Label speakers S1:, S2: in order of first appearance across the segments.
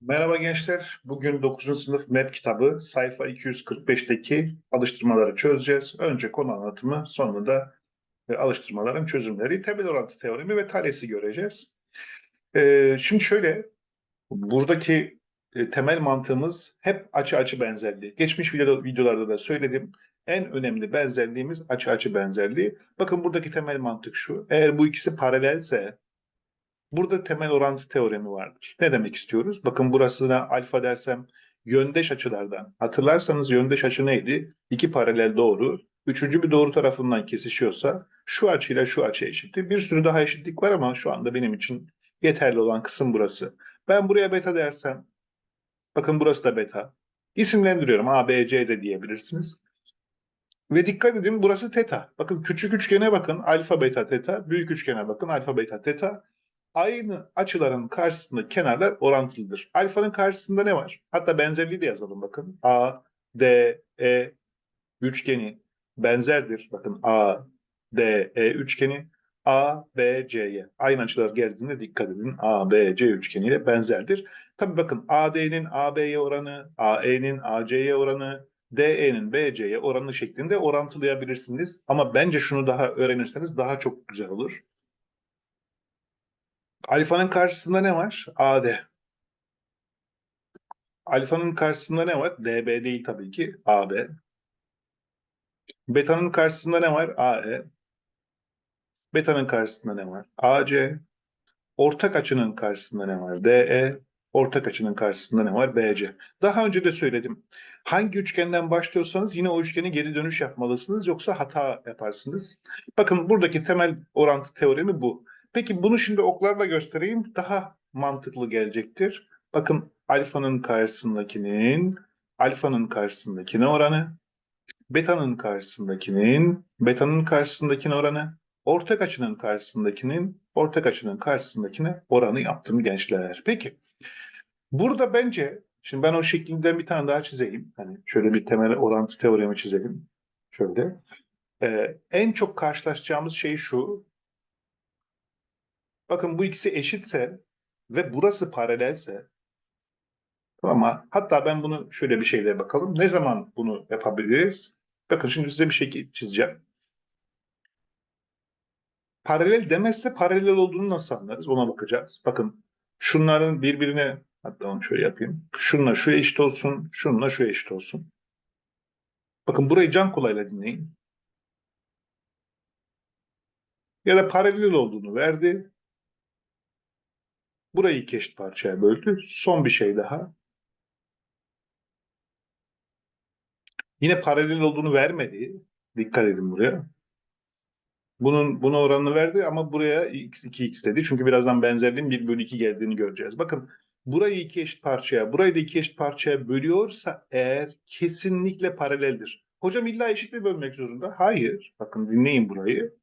S1: Merhaba gençler. Bugün 9. sınıf MEP kitabı sayfa 245'teki alıştırmaları çözeceğiz. Önce konu anlatımı, sonra da e, alıştırmaların çözümleri, temel orantı teoremi ve Thales'i göreceğiz. E, şimdi şöyle, buradaki e, temel mantığımız hep açı açı benzerliği. Geçmiş video, videolarda da söyledim. En önemli benzerliğimiz açı açı benzerliği. Bakın buradaki temel mantık şu. Eğer bu ikisi paralelse Burada temel orantı teoremi vardır. Ne demek istiyoruz? Bakın burasına alfa dersem yöndeş açılardan. Hatırlarsanız yöndeş açı neydi? İki paralel doğru. Üçüncü bir doğru tarafından kesişiyorsa şu açıyla şu açı eşittir. Bir sürü daha eşitlik var ama şu anda benim için yeterli olan kısım burası. Ben buraya beta dersem bakın burası da beta. İsimlendiriyorum. A, B, C de diyebilirsiniz. Ve dikkat edin burası teta. Bakın küçük üçgene bakın alfa beta teta. Büyük üçgene bakın alfa beta teta aynı açıların karşısında kenarlar orantılıdır. Alfanın karşısında ne var? Hatta benzerliği de yazalım bakın. A, D, E üçgeni benzerdir. Bakın A, D, E üçgeni A, B, C'ye. Aynı açılar geldiğinde dikkat edin. A, B, C üçgeniyle benzerdir. Tabi bakın AD'nin AB'ye oranı, AE'nin AC'ye oranı, DE'nin BC'ye oranı şeklinde orantılayabilirsiniz. Ama bence şunu daha öğrenirseniz daha çok güzel olur. Alfanın karşısında ne var? AD. Alfanın karşısında ne var? DB değil tabii ki. AB. Beta'nın karşısında ne var? AE. Beta'nın karşısında ne var? AC. Ortak açının karşısında ne var? DE. Ortak açının karşısında ne var? BC. Daha önce de söyledim. Hangi üçgenden başlıyorsanız yine o üçgeni geri dönüş yapmalısınız yoksa hata yaparsınız. Bakın buradaki temel orantı teoremi bu. Peki bunu şimdi oklarla göstereyim. Daha mantıklı gelecektir. Bakın alfanın karşısındakinin alfanın karşısındakine oranı, betanın karşısındakinin betanın karşısındakine oranı, ortak açının karşısındakinin ortak açının karşısındakine oranı yaptım gençler. Peki burada bence şimdi ben o şeklinden bir tane daha çizeyim. Hani şöyle bir temel orantı teoremi çizelim. Şöyle. Ee, en çok karşılaşacağımız şey şu. Bakın bu ikisi eşitse ve burası paralelse ama hatta ben bunu şöyle bir şeyle bakalım. Ne zaman bunu yapabiliriz? Bakın şimdi size bir şekil çizeceğim. Paralel demezse paralel olduğunu nasıl anlarız? Ona bakacağız. Bakın şunların birbirine hatta onu şöyle yapayım. Şunla şu eşit olsun, şunla şu eşit olsun. Bakın burayı can kolayla dinleyin. Ya da paralel olduğunu verdi. Burayı iki eşit parçaya böldü. Son bir şey daha. Yine paralel olduğunu vermedi. Dikkat edin buraya. Bunun buna oranını verdi ama buraya x 2x dedi. Çünkü birazdan benzerliğin 1 bölü 2 geldiğini göreceğiz. Bakın burayı iki eşit parçaya, burayı da iki eşit parçaya bölüyorsa eğer kesinlikle paraleldir. Hocam illa eşit mi bölmek zorunda? Hayır. Bakın dinleyin burayı.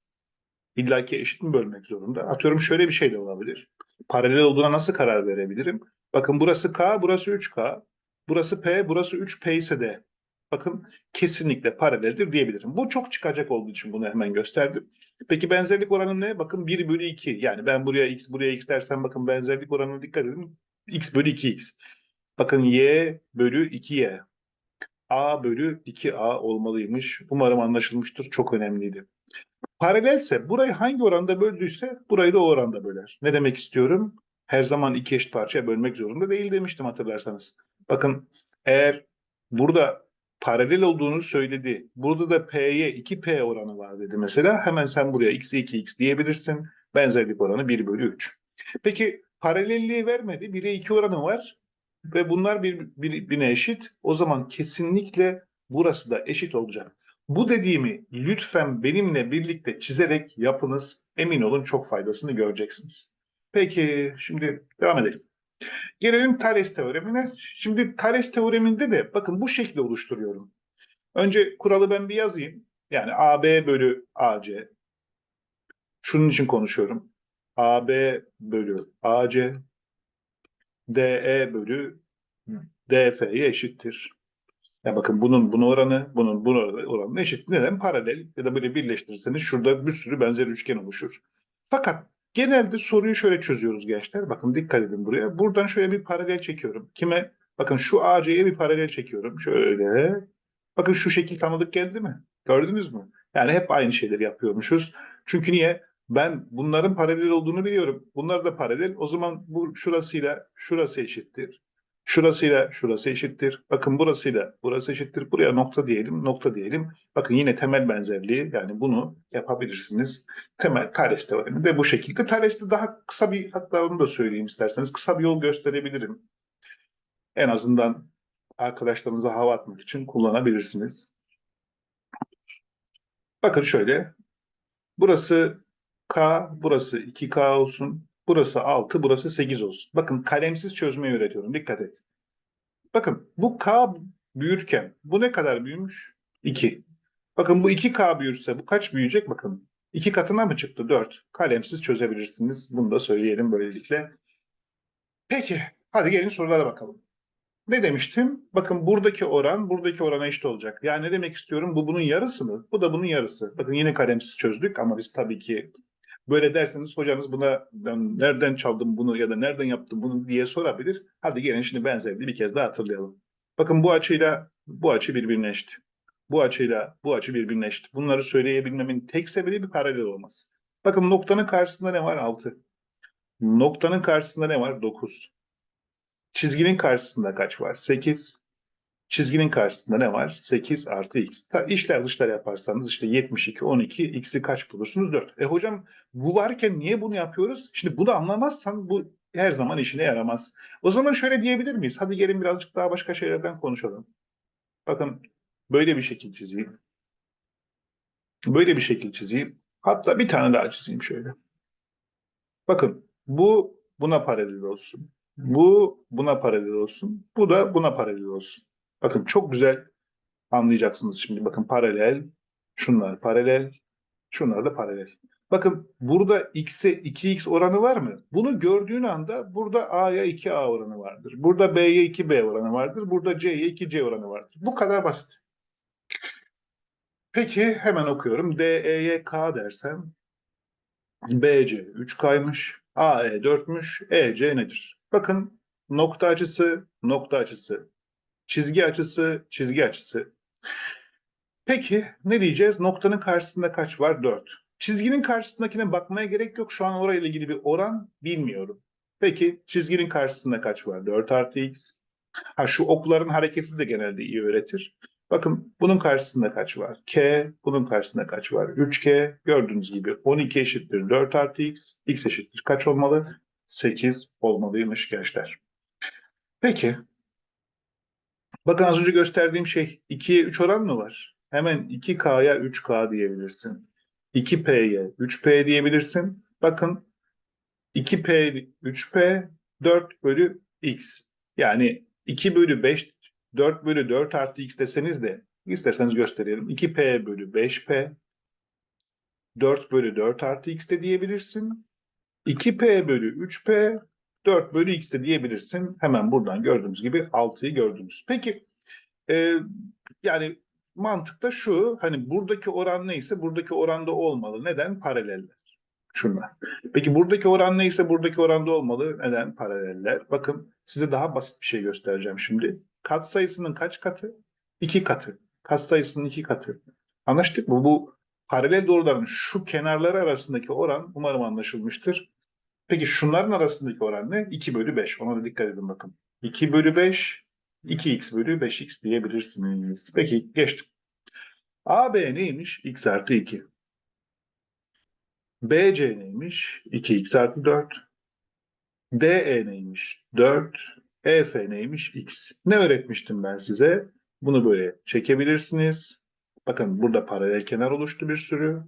S1: İlla ki eşit mi bölmek zorunda? Atıyorum şöyle bir şey de olabilir. Paralel olduğuna nasıl karar verebilirim? Bakın burası K, burası 3K. Burası P, burası 3P ise de bakın kesinlikle paraleldir diyebilirim. Bu çok çıkacak olduğu için bunu hemen gösterdim. Peki benzerlik oranı ne? Bakın 1 bölü 2. Yani ben buraya x, buraya x dersem bakın benzerlik oranına dikkat edin. x bölü 2x. Bakın y bölü 2y. a bölü 2a olmalıymış. Umarım anlaşılmıştır. Çok önemliydi. Paralelse burayı hangi oranda böldüyse burayı da o oranda böler. Ne demek istiyorum? Her zaman iki eşit parçaya bölmek zorunda değil demiştim hatırlarsanız. Bakın eğer burada paralel olduğunu söyledi. Burada da P'ye 2P oranı var dedi mesela. Hemen sen buraya X'e 2X diyebilirsin. Benzerlik oranı 1 bölü 3. Peki paralelliği vermedi. 1'e 2 oranı var. Ve bunlar bir, bir, birbirine eşit. O zaman kesinlikle burası da eşit olacak. Bu dediğimi lütfen benimle birlikte çizerek yapınız. Emin olun çok faydasını göreceksiniz. Peki şimdi devam edelim. Gelelim Thales teoremine. Şimdi Thales teoreminde de bakın bu şekli oluşturuyorum. Önce kuralı ben bir yazayım. Yani AB bölü AC. Şunun için konuşuyorum. AB bölü AC DE bölü DF'ye eşittir. Ya bakın bunun bunu oranı, bunun bunu oranı eşit. Neden? Paralel ya da böyle birleştirirseniz şurada bir sürü benzer üçgen oluşur. Fakat Genelde soruyu şöyle çözüyoruz gençler. Bakın dikkat edin buraya. Buradan şöyle bir paralel çekiyorum. Kime? Bakın şu AC'ye bir paralel çekiyorum. Şöyle. Bakın şu şekil tanıdık geldi mi? Gördünüz mü? Yani hep aynı şeyleri yapıyormuşuz. Çünkü niye? Ben bunların paralel olduğunu biliyorum. Bunlar da paralel. O zaman bu şurasıyla şurası eşittir. Şurasıyla şurası eşittir. Bakın burasıyla burası eşittir. Buraya nokta diyelim, nokta diyelim. Bakın yine temel benzerliği yani bunu yapabilirsiniz. Temel Thales teoremi de bu şekilde. Thales'te daha kısa bir hatta onu da söyleyeyim isterseniz. Kısa bir yol gösterebilirim. En azından arkadaşlarınıza hava atmak için kullanabilirsiniz. Bakın şöyle. Burası K, burası 2K olsun. Burası 6, burası 8 olsun. Bakın kalemsiz çözmeyi öğretiyorum. Dikkat et. Bakın bu K büyürken bu ne kadar büyümüş? 2. Bakın bu 2K büyürse bu kaç büyüyecek? Bakın 2 katına mı çıktı? 4. Kalemsiz çözebilirsiniz. Bunu da söyleyelim böylelikle. Peki. Hadi gelin sorulara bakalım. Ne demiştim? Bakın buradaki oran buradaki orana eşit olacak. Yani ne demek istiyorum? Bu bunun yarısı mı? Bu da bunun yarısı. Bakın yine kalemsiz çözdük ama biz tabii ki böyle derseniz hocanız buna ben nereden çaldım bunu ya da nereden yaptım bunu diye sorabilir. Hadi gelin şimdi benzerliği bir kez daha hatırlayalım. Bakın bu açıyla bu açı birbirine eşit. Bu açıyla bu açı birbirine eşit. Bunları söyleyebilmemin tek sebebi bir paralel olması. Bakın noktanın karşısında ne var? 6. Noktanın karşısında ne var? 9. Çizginin karşısında kaç var? 8. Çizginin karşısında ne var? 8 artı x. Ta, işler dışlar yaparsanız işte 72, 12, x'i kaç bulursunuz? 4. E hocam bu varken niye bunu yapıyoruz? Şimdi bunu anlamazsan bu her zaman işine yaramaz. O zaman şöyle diyebilir miyiz? Hadi gelin birazcık daha başka şeylerden konuşalım. Bakın böyle bir şekil çizeyim. Böyle bir şekil çizeyim. Hatta bir tane daha çizeyim şöyle. Bakın bu buna paralel olsun. Bu buna paralel olsun. Bu da buna paralel olsun. Bakın çok güzel anlayacaksınız şimdi. Bakın paralel, şunlar paralel, şunlar da paralel. Bakın burada x'e 2x oranı var mı? Bunu gördüğün anda burada a'ya 2a oranı vardır. Burada b'ye 2b oranı vardır. Burada c'ye 2c oranı vardır. Bu kadar basit. Peki hemen okuyorum. DE'ye k dersem BC 3K'ymış, AE 4'müş, EC nedir? Bakın nokta açısı, nokta açısı, çizgi açısı, çizgi açısı. Peki ne diyeceğiz? Noktanın karşısında kaç var? 4. Çizginin karşısındakine bakmaya gerek yok. Şu an orayla ilgili bir oran bilmiyorum. Peki çizginin karşısında kaç var? 4 artı x. Ha şu okların hareketi de genelde iyi öğretir. Bakın bunun karşısında kaç var? K. Bunun karşısında kaç var? 3K. Gördüğünüz gibi 12 eşittir 4 artı X. X eşittir kaç olmalı? 8 olmalıymış gençler. Peki. Bakın az önce gösterdiğim şey 2'ye 3 oran mı var? Hemen 2K'ya 3K diyebilirsin. 2P'ye 3P diyebilirsin. Bakın 2P 3P 4 bölü X. Yani 2 bölü 5 4 bölü 4 artı x deseniz de isterseniz gösterelim. 2p bölü 5p 4 bölü 4 artı x de diyebilirsin. 2p bölü 3p 4 bölü x de diyebilirsin. Hemen buradan gördüğümüz gibi 6'yı gördünüz. Peki e, yani mantıkta şu hani buradaki oran neyse buradaki oranda olmalı. Neden? Paraleller. Şunlar. Peki buradaki oran neyse buradaki oranda olmalı. Neden? Paraleller. Bakın size daha basit bir şey göstereceğim şimdi. Kat sayısının kaç katı? İki katı. Kat sayısının iki katı. Anlaştık mı? Bu paralel doğruların şu kenarları arasındaki oran umarım anlaşılmıştır. Peki şunların arasındaki oran ne? 2 bölü 5. Ona da dikkat edin bakın. 2 bölü 5, 2x bölü 5x diyebilirsiniz. Peki geçtim. AB neymiş? x artı 2. BC neymiş? 2x artı 4. DE neymiş? 4. EF neymiş? X. Ne öğretmiştim ben size? Bunu böyle çekebilirsiniz. Bakın burada paralel kenar oluştu bir sürü.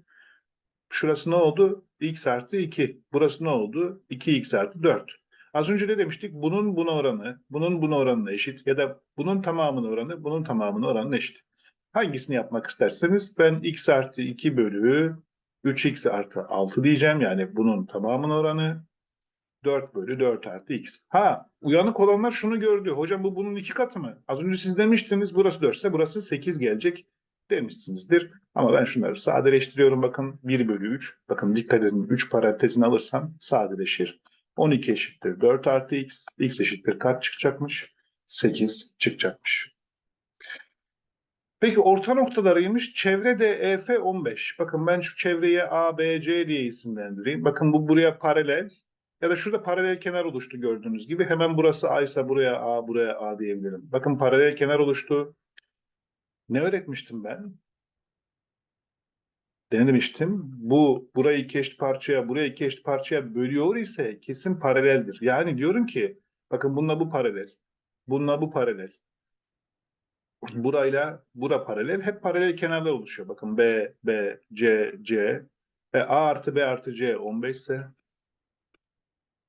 S1: Şurası ne oldu? X artı 2. Burası ne oldu? 2x artı 4. Az önce ne demiştik? Bunun buna oranı, bunun buna oranına eşit ya da bunun tamamının oranı, bunun tamamının oranına eşit. Hangisini yapmak isterseniz ben x artı 2 bölü 3x artı 6 diyeceğim. Yani bunun tamamının oranı 4 bölü 4 artı x. Ha uyanık olanlar şunu gördü. Hocam bu bunun iki katı mı? Az önce siz demiştiniz burası 4 ise burası 8 gelecek. Demişsinizdir. Ama ben şunları sadeleştiriyorum. Bakın 1 bölü 3. Bakın dikkat edin 3 parantezini alırsam sadeleşir. 12 eşittir 4 artı x. x eşittir kaç çıkacakmış? 8 çıkacakmış. Peki orta noktalarıymış. Çevre de EF 15. Bakın ben şu çevreye A, B, C diye isimlendireyim. Bakın bu buraya paralel. Ya da şurada paralel kenar oluştu gördüğünüz gibi. Hemen burası A ise buraya A, buraya A diyebilirim. Bakın paralel kenar oluştu. Ne öğretmiştim ben? Denemiştim. Bu burayı iki eşit parçaya, burayı iki eşit parçaya bölüyor ise kesin paraleldir. Yani diyorum ki bakın bununla bu paralel. Bununla bu paralel. Burayla bura paralel. Hep paralel kenarlar oluşuyor. Bakın B, B, C, C. Ve A artı B artı C 15 ise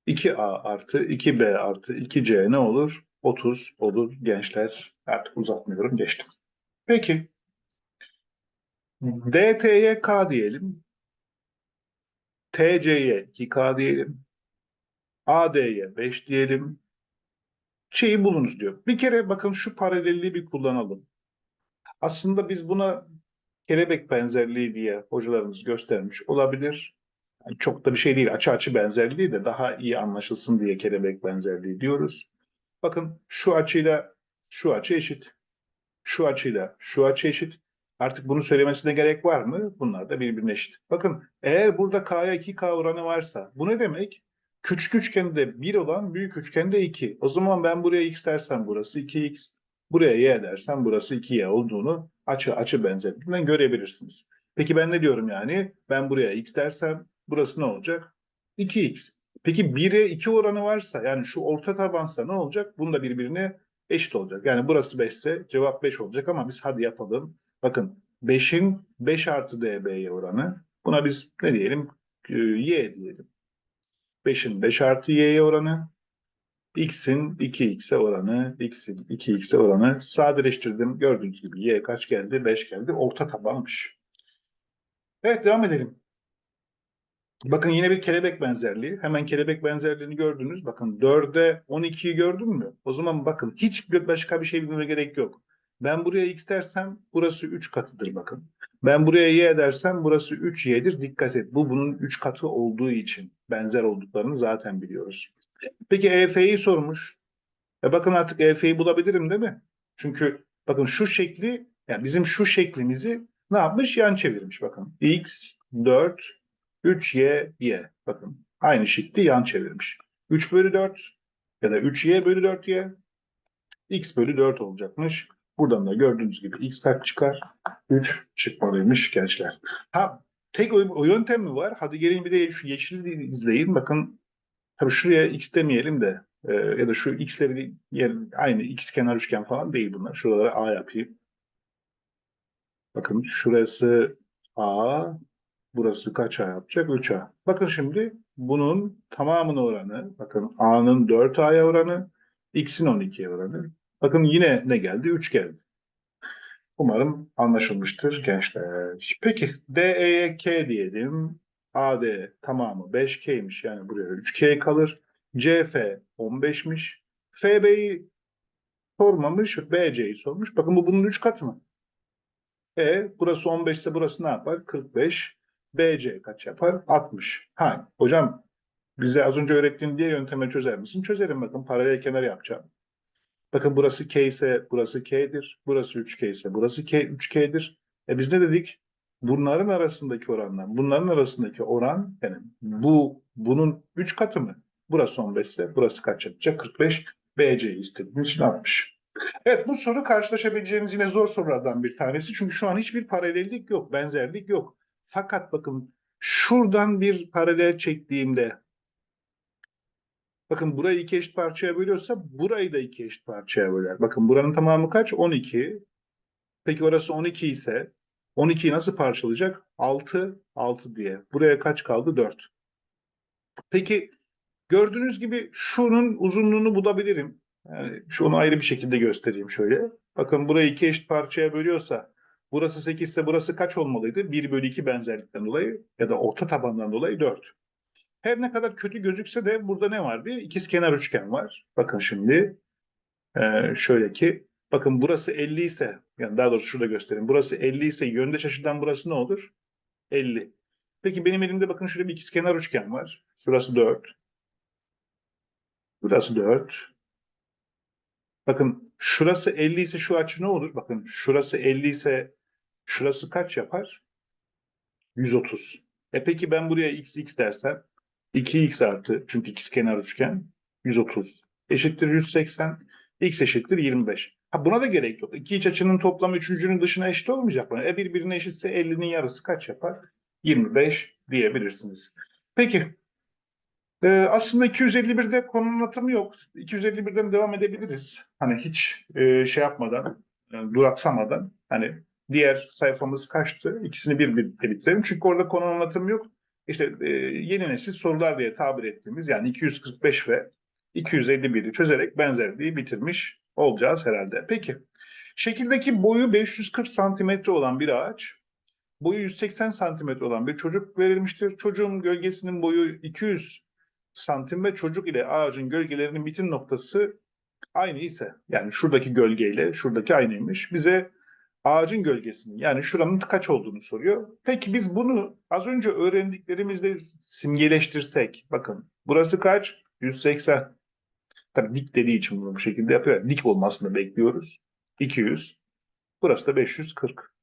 S1: 2A artı 2B artı 2C ne olur? 30 olur gençler. Artık uzatmıyorum geçtim. Peki. DT'ye K diyelim. TC'ye 2K diyelim. AD'ye 5 diyelim. Şeyi bulunuz diyor. Bir kere bakın şu paralelliği bir kullanalım. Aslında biz buna kelebek benzerliği diye hocalarımız göstermiş olabilir. Yani çok da bir şey değil. Açı açı benzerliği de daha iyi anlaşılsın diye kelebek benzerliği diyoruz. Bakın şu açıyla şu açı eşit. Şu açıyla şu açı eşit. Artık bunu söylemesine gerek var mı? Bunlar da birbirine eşit. Bakın eğer burada K'ya 2K oranı varsa bu ne demek? Küçük üçgende 1 olan büyük üçgende 2. O zaman ben buraya x dersem burası 2x. Buraya y dersem burası 2y olduğunu açı açı benzerliğinden görebilirsiniz. Peki ben ne diyorum yani? Ben buraya x dersem burası ne olacak? 2x. Peki 1'e 2 oranı varsa yani şu orta tabansa ne olacak? Bunda birbirine eşit olacak. Yani burası 5 ise cevap 5 olacak ama biz hadi yapalım. Bakın 5'in 5 artı db'ye oranı. Buna biz ne diyelim? Ee, y diyelim. 5'in 5 artı y'ye oranı. x'in 2x'e oranı. x'in 2x'e oranı. Sadeleştirdim. Gördüğünüz gibi y kaç geldi? 5 geldi. Orta tabanmış. Evet devam edelim. Bakın yine bir kelebek benzerliği. Hemen kelebek benzerliğini gördünüz. Bakın 4'e 12'yi gördün mü? O zaman bakın hiç başka bir şey bilmeme gerek yok. Ben buraya x dersem burası 3 katıdır bakın. Ben buraya y dersem burası 3y'dir. Dikkat et. Bu bunun 3 katı olduğu için benzer olduklarını zaten biliyoruz. Peki EF'yi sormuş. E bakın artık EF'yi bulabilirim değil mi? Çünkü bakın şu şekli yani bizim şu şeklimizi ne yapmış? Yan çevirmiş bakın. x 4 3y y. Bakın aynı şekli yan çevirmiş. 3 bölü 4 ya da 3y bölü 4y x bölü 4 olacakmış. Buradan da gördüğünüz gibi x kaç çıkar? 3 çıkmalıymış gençler. Ha tek o, o yöntem mi var? Hadi gelin bir de şu yeşili izleyin. Bakın tabii şuraya x demeyelim de e, ya da şu x'leri yer, aynı x kenar üçgen falan değil bunlar. Şuralara a yapayım. Bakın şurası a, burası kaç a yapacak? 3a. Bakın şimdi bunun tamamının oranı, bakın a'nın 4a'ya oranı, x'in 12'ye oranı. Bakın yine ne geldi? 3 geldi. Umarım anlaşılmıştır gençler. Peki DE'ye K diyelim. AD tamamı 5K'ymiş yani buraya 3K kalır. CF 15'miş. FB'yi sormamış, BC'yi sormuş. Bakın bu bunun 3 katı mı? E burası 15 ise burası ne yapar? 45. BC kaç yapar? 60. Ha hocam bize az önce öğrettiğin diye yönteme çözer misin? Çözerim bakın paralel kenar yapacağım. Bakın burası K ise burası K'dir. Burası 3K ise burası K 3K'dir. E biz ne dedik? Bunların arasındaki oranlar. Bunların arasındaki oran yani bu bunun 3 katı mı? Burası 15 ise burası kaç yapacak? 45. BC istediğimiz için 60. Evet bu soru karşılaşabileceğiniz yine zor sorulardan bir tanesi. Çünkü şu an hiçbir paralellik yok, benzerlik yok. Fakat bakın şuradan bir paralel çektiğimde Bakın burayı iki eşit parçaya bölüyorsa burayı da iki eşit parçaya böler. Bakın buranın tamamı kaç? 12. Peki orası 12 ise 12'yi nasıl parçalayacak? 6, 6 diye. Buraya kaç kaldı? 4. Peki gördüğünüz gibi şunun uzunluğunu bulabilirim. Yani şunu ayrı bir şekilde göstereyim şöyle. Bakın burayı iki eşit parçaya bölüyorsa burası 8 ise burası kaç olmalıydı? 1 bölü 2 benzerlikten dolayı ya da orta tabandan dolayı 4. Her ne kadar kötü gözükse de burada ne var? Bir ikizkenar üçgen var. Bakın şimdi ee, şöyle ki Bakın burası 50 ise, yani daha doğrusu şurada göstereyim. Burası 50 ise yöndeş açıdan burası ne olur? 50. Peki benim elimde bakın şurada bir ikizkenar üçgen var. Şurası 4. Burası 4. Bakın şurası 50 ise şu açı ne olur? Bakın şurası 50 ise şurası kaç yapar? 130. E peki ben buraya x x dersem 2x artı çünkü ikizkenar üçgen 130 eşittir 180 x eşittir 25. Ha buna da gerek yok. İki iç açının toplamı üçüncünün dışına eşit olmayacak mı? E birbirine eşitse 50'nin yarısı kaç yapar? 25 diyebilirsiniz. Peki. Ee, aslında 251'de konunun anlatımı yok. 251'den devam edebiliriz. Hani hiç e, şey yapmadan, e, duraksamadan. Hani diğer sayfamız kaçtı? İkisini bir birlikte bitirelim. Çünkü orada konunun anlatımı yok. İşte e, yeni nesil sorular diye tabir ettiğimiz yani 245 ve 251'i çözerek benzerliği bitirmiş olacağız herhalde. Peki. Şekildeki boyu 540 santimetre olan bir ağaç, boyu 180 santimetre olan bir çocuk verilmiştir. Çocuğun gölgesinin boyu 200 santim ve çocuk ile ağacın gölgelerinin bitim noktası aynı ise yani şuradaki gölgeyle şuradaki aynıymış. Bize ağacın gölgesinin yani şuranın kaç olduğunu soruyor. Peki biz bunu az önce öğrendiklerimizle simgeleştirsek bakın burası kaç? 180. Tabii dik dediği için bunu bu şekilde yapıyor. Dik olmasını bekliyoruz. 200. Burası da 540.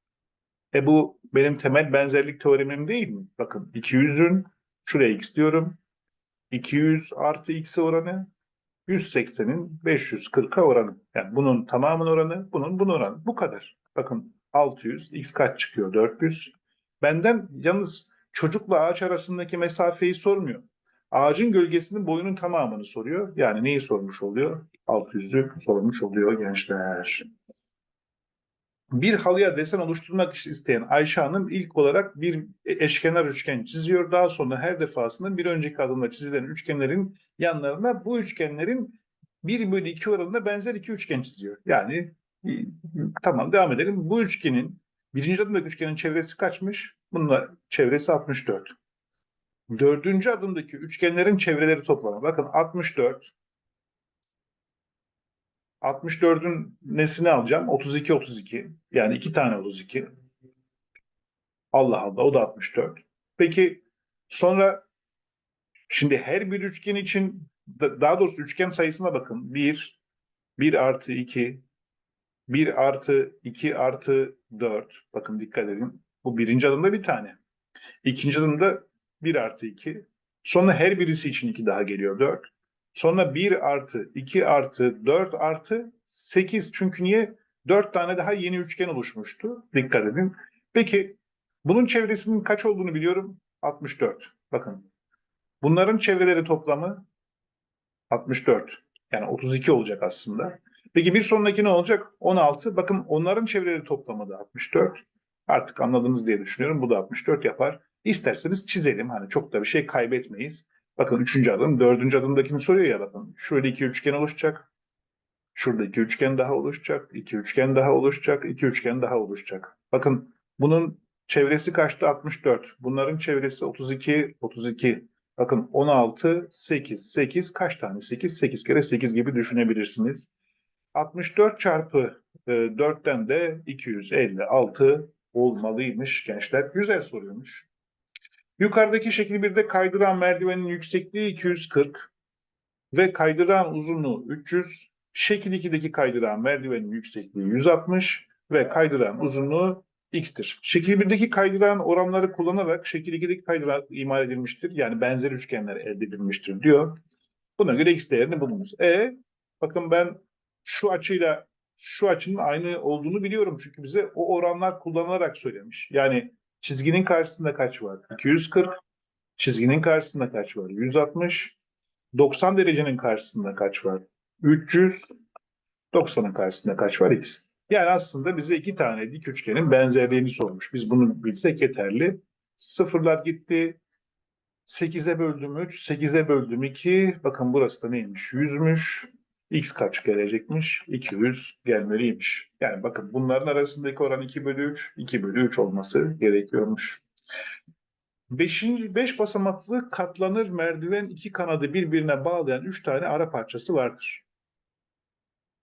S1: E bu benim temel benzerlik teoremim değil mi? Bakın 200'ün şuraya x diyorum. 200 artı x oranı 180'in 540'a oranı. Yani bunun tamamının oranı, bunun bunun oranı. Bu kadar. Bakın 600, x kaç çıkıyor? 400. Benden yalnız çocukla ağaç arasındaki mesafeyi sormuyor. Ağacın gölgesinin boyunun tamamını soruyor. Yani neyi sormuş oluyor? 600'ü sormuş oluyor gençler. Bir halıya desen oluşturmak isteyen Ayşe Hanım ilk olarak bir eşkenar üçgen çiziyor. Daha sonra her defasında bir önceki adımda çizilen üçgenlerin yanlarına bu üçgenlerin 1 bölü 2 oranında benzer iki üçgen çiziyor. Yani e, tamam devam edelim. Bu üçgenin birinci adımdaki üçgenin çevresi kaçmış? Bununla çevresi 64. Dördüncü adımdaki üçgenlerin çevreleri toplamı. Bakın 64. 64'ün nesini alacağım? 32, 32. Yani iki tane 32. Allah Allah o da 64. Peki sonra şimdi her bir üçgen için da- daha doğrusu üçgen sayısına bakın. 1, 1 artı 2, 1 artı 2 artı 4. Bakın dikkat edin. Bu birinci adımda bir tane. İkinci adımda 1 artı 2. Sonra her birisi için 2 daha geliyor 4. Sonra 1 artı 2 artı 4 artı 8. Çünkü niye? 4 tane daha yeni üçgen oluşmuştu. Dikkat edin. Peki bunun çevresinin kaç olduğunu biliyorum. 64. Bakın. Bunların çevreleri toplamı 64. Yani 32 olacak aslında. Peki bir sonraki ne olacak? 16. Bakın onların çevreleri toplamı da 64. Artık anladınız diye düşünüyorum. Bu da 64 yapar. İsterseniz çizelim. Hani çok da bir şey kaybetmeyiz. Bakın üçüncü adım, dördüncü adımdakini soruyor ya bakın. Şurada iki üçgen oluşacak. Şurada iki üçgen daha oluşacak. iki üçgen daha oluşacak. iki üçgen daha oluşacak. Bakın bunun çevresi kaçtı? 64. Bunların çevresi 32, 32. Bakın 16, 8. 8 kaç tane? 8, 8 kere 8 gibi düşünebilirsiniz. 64 çarpı e, 4'ten de 256 olmalıymış gençler. Güzel soruyormuş. Yukarıdaki şekil 1'de kaydıran merdivenin yüksekliği 240 ve kaydıran uzunluğu 300. Şekil 2'deki kaydıran merdivenin yüksekliği 160 ve kaydıran uzunluğu x'tir. Şekil 1'deki kaydıran oranları kullanarak şekil 2'deki kaydıran imal edilmiştir. Yani benzer üçgenler elde edilmiştir diyor. Buna göre x değerini bulunuz. E bakın ben şu açıyla şu açının aynı olduğunu biliyorum. Çünkü bize o oranlar kullanılarak söylemiş. Yani çizginin karşısında kaç var? 240. Çizginin karşısında kaç var? 160. 90 derecenin karşısında kaç var? 300. 90'ın karşısında kaç var? X. Yani aslında bize iki tane dik üçgenin benzerliğini sormuş. Biz bunu bilsek yeterli. Sıfırlar gitti. 8'e böldüm 3, 8'e böldüm 2. Bakın burası da neymiş? 100'müş. X kaç gelecekmiş? 200 gelmeliymiş. Yani bakın bunların arasındaki oran 2 bölü 3, 2 bölü 3 olması gerekiyormuş. Beşinci, beş basamaklı katlanır merdiven iki kanadı birbirine bağlayan üç tane ara parçası vardır.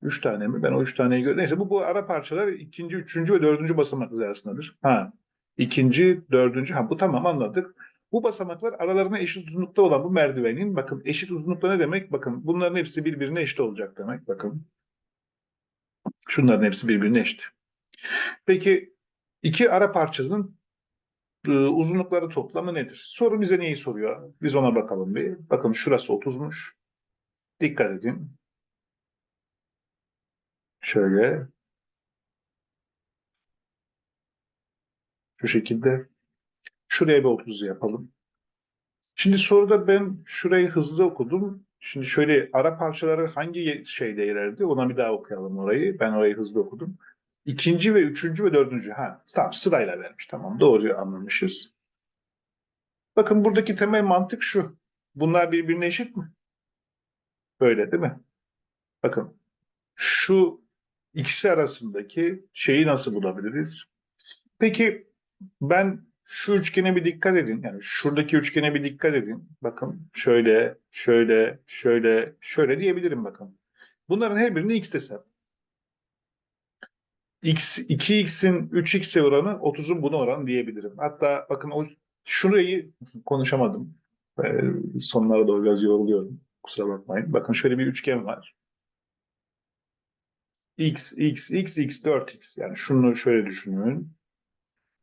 S1: Üç tane mi? Ben o üç taneyi gördüm. Neyse bu, bu ara parçalar ikinci, üçüncü ve dördüncü basamak arasındadır. Ha. İkinci, dördüncü. Ha bu tamam anladık. Bu basamaklar aralarına eşit uzunlukta olan bu merdivenin bakın eşit uzunlukta ne demek? Bakın bunların hepsi birbirine eşit olacak demek. Bakın. Şunların hepsi birbirine eşit. Peki iki ara parçanın e, uzunlukları toplamı nedir? Soru bize neyi soruyor? Biz ona bakalım bir. Bakın şurası 30'muş. Dikkat edin. Şöyle. Şu şekilde. Şuraya bir 30 yapalım. Şimdi soruda ben şurayı hızlı okudum. Şimdi şöyle ara parçaları hangi şeyde yerlerdi? Ona bir daha okuyalım orayı. Ben orayı hızlı okudum. İkinci ve üçüncü ve dördüncü. Ha, tamam sırayla vermiş. Tamam doğru anlamışız. Bakın buradaki temel mantık şu. Bunlar birbirine eşit mi? Böyle değil mi? Bakın şu ikisi arasındaki şeyi nasıl bulabiliriz? Peki ben şu üçgene bir dikkat edin. Yani şuradaki üçgene bir dikkat edin. Bakın şöyle, şöyle, şöyle, şöyle diyebilirim bakın. Bunların her birini x desem. X, 2x'in 3x'e oranı 30'un buna oranı diyebilirim. Hatta bakın o şurayı konuşamadım. Ee, sonlara doğru biraz yoruluyorum. Kusura bakmayın. Bakın şöyle bir üçgen var. x, x, x, x, 4x. Yani şunu şöyle düşünün.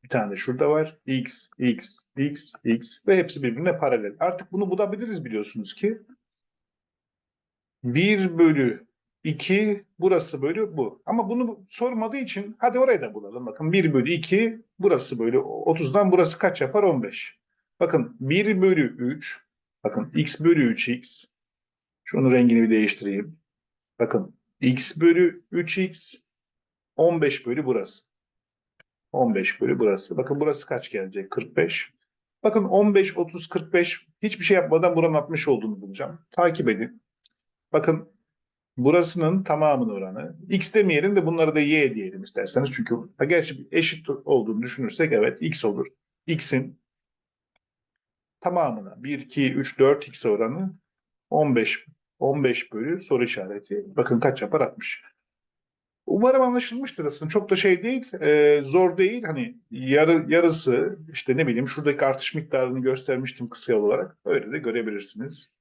S1: Bir tane de şurada var. X, X, X, X ve hepsi birbirine paralel. Artık bunu bulabiliriz biliyorsunuz ki. 1 bölü 2 burası bölü bu. Ama bunu sormadığı için hadi orayı da bulalım. Bakın 1 bölü 2 burası bölü 30'dan burası kaç yapar? 15. Bakın 1 bölü 3 bakın x bölü 3x şunun rengini bir değiştireyim. Bakın x bölü 3x 15 bölü burası. 15 bölü burası. Bakın burası kaç gelecek? 45. Bakın 15, 30, 45 hiçbir şey yapmadan buranın 60 olduğunu bulacağım. Takip edin. Bakın burasının tamamının oranı. X demeyelim de bunları da Y diyelim isterseniz. Çünkü ha, gerçi eşit olduğunu düşünürsek evet X olur. X'in tamamına 1, 2, 3, 4 X oranı 15 15 bölü soru işareti. Bakın kaç yapar? 60. Umarım anlaşılmıştır aslında. Çok da şey değil, e, zor değil. Hani yarı, yarısı işte ne bileyim şuradaki artış miktarını göstermiştim kısa olarak. Öyle de görebilirsiniz.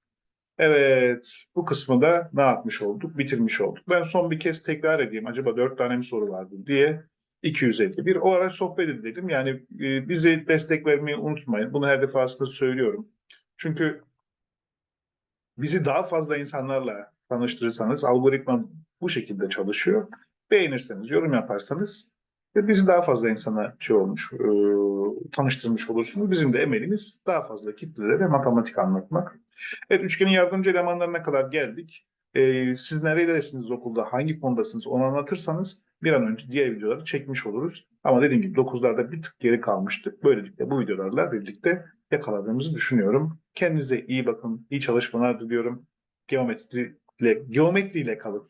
S1: Evet, bu kısmı da ne yapmış olduk? Bitirmiş olduk. Ben son bir kez tekrar edeyim. Acaba dört tane mi soru vardı diye. 251. O ara sohbet edelim. Yani e, bize destek vermeyi unutmayın. Bunu her defasında söylüyorum. Çünkü bizi daha fazla insanlarla tanıştırırsanız algoritma bu şekilde çalışıyor. Beğenirseniz, yorum yaparsanız ve bizi daha fazla insana şey olmuş, e, tanıştırmış olursunuz. Bizim de emelimiz daha fazla kitlelere matematik anlatmak. Evet, üçgenin yardımcı elemanlarına kadar geldik. E, siz neredesiniz okulda, hangi konudasınız onu anlatırsanız bir an önce diğer videoları çekmiş oluruz. Ama dediğim gibi 9'larda bir tık geri kalmıştık. Böylelikle bu videolarla birlikte yakaladığımızı düşünüyorum. Kendinize iyi bakın, iyi çalışmalar diliyorum. Geometriyle, geometriyle kalın.